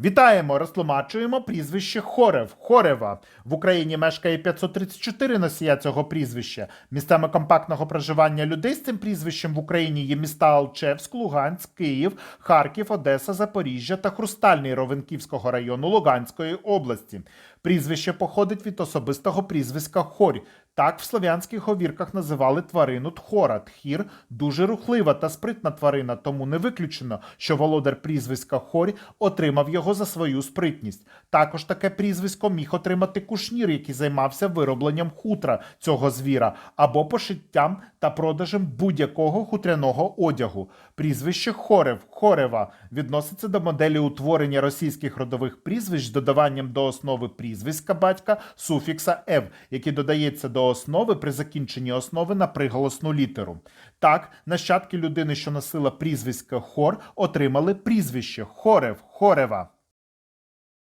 Вітаємо! Розтлумачуємо прізвище Хорев. Хорева. В Україні мешкає 534 носія цього прізвища. Містами компактного проживання людей з цим прізвищем в Україні є міста Алчевськ, Луганськ, Київ, Харків, Одеса, Запоріжжя та Хрустальний Ровенківського району Луганської області. Прізвище походить від особистого прізвиська Хорь. Так в слов'янських говірках називали тварину тхора. Тхір дуже рухлива та спритна тварина, тому не виключено, що володар прізвиська Хорь отримав його за свою спритність. Також таке прізвисько міг отримати кушнір, який займався виробленням хутра цього звіра, або пошиттям та продажем будь-якого хутряного одягу. Прізвище Хорев, Хорева відноситься до моделі утворення російських родових прізвищ з додаванням до основи прізвиська батька суфікса «ев», який додається до основи при закінченні основи на приголосну літеру. Так, нащадки людини, що носила прізвисько Хор, отримали прізвище Хорев, Хорева.